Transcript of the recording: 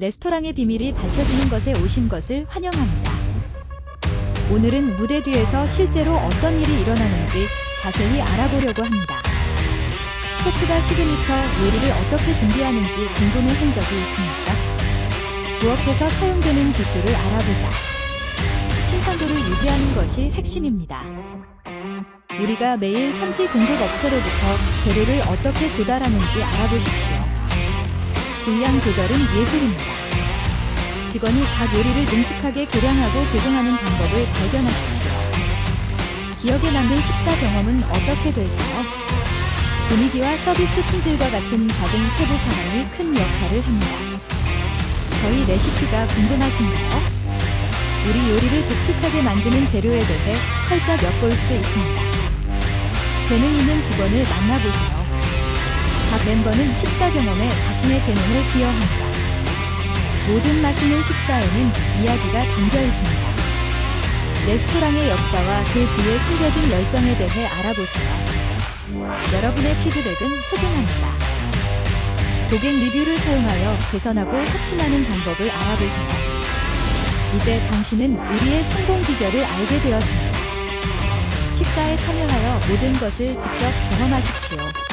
레스토랑의 비밀이 밝혀지는 것에 오신 것을 환영합니다. 오늘은 무대 뒤에서 실제로 어떤 일이 일어나는지 자세히 알아보려고 합니다. 셰프가 시그니처 요리를 어떻게 준비하는지 궁금해 한 적이 있습니까? 부엌에서 사용되는 기술을 알아보자. 신선도를 유지하는 것이 핵심입니다. 우리가 매일 현지 공급 업체로부터 재료를 어떻게 조달하는지 알아보십시오. 분량 조절은 예술입니다. 직원이 각 요리를 능숙하게 계량하고 제공하는 방법을 발견하십시오. 기억에 남는 식사 경험은 어떻게 될까요? 분위기와 서비스 품질과 같은 작은 세부 사항이 큰 역할을 합니다. 저희 레시피가 궁금하신가요? 우리 요리를 독특하게 만드는 재료에 대해 활짝 엿볼 수 있습니다. 재능 있는 직원을 만나보세요. 각 멤버는 식사 경험에 자신의 재능을 기여합니다. 모든 맛있는 식사에는 이야기가 담겨 있습니다. 레스토랑의 역사와 그 뒤에 숨겨진 열정에 대해 알아보세요. 여러분의 피드백은 소중합니다. 고객 리뷰를 사용하여 개선하고 혁신하는 방법을 알아보세요. 이제 당신은 우리의 성공 비결을 알게 되었습니다. 식사에 참여하여 모든 것을 직접 경험하십시오.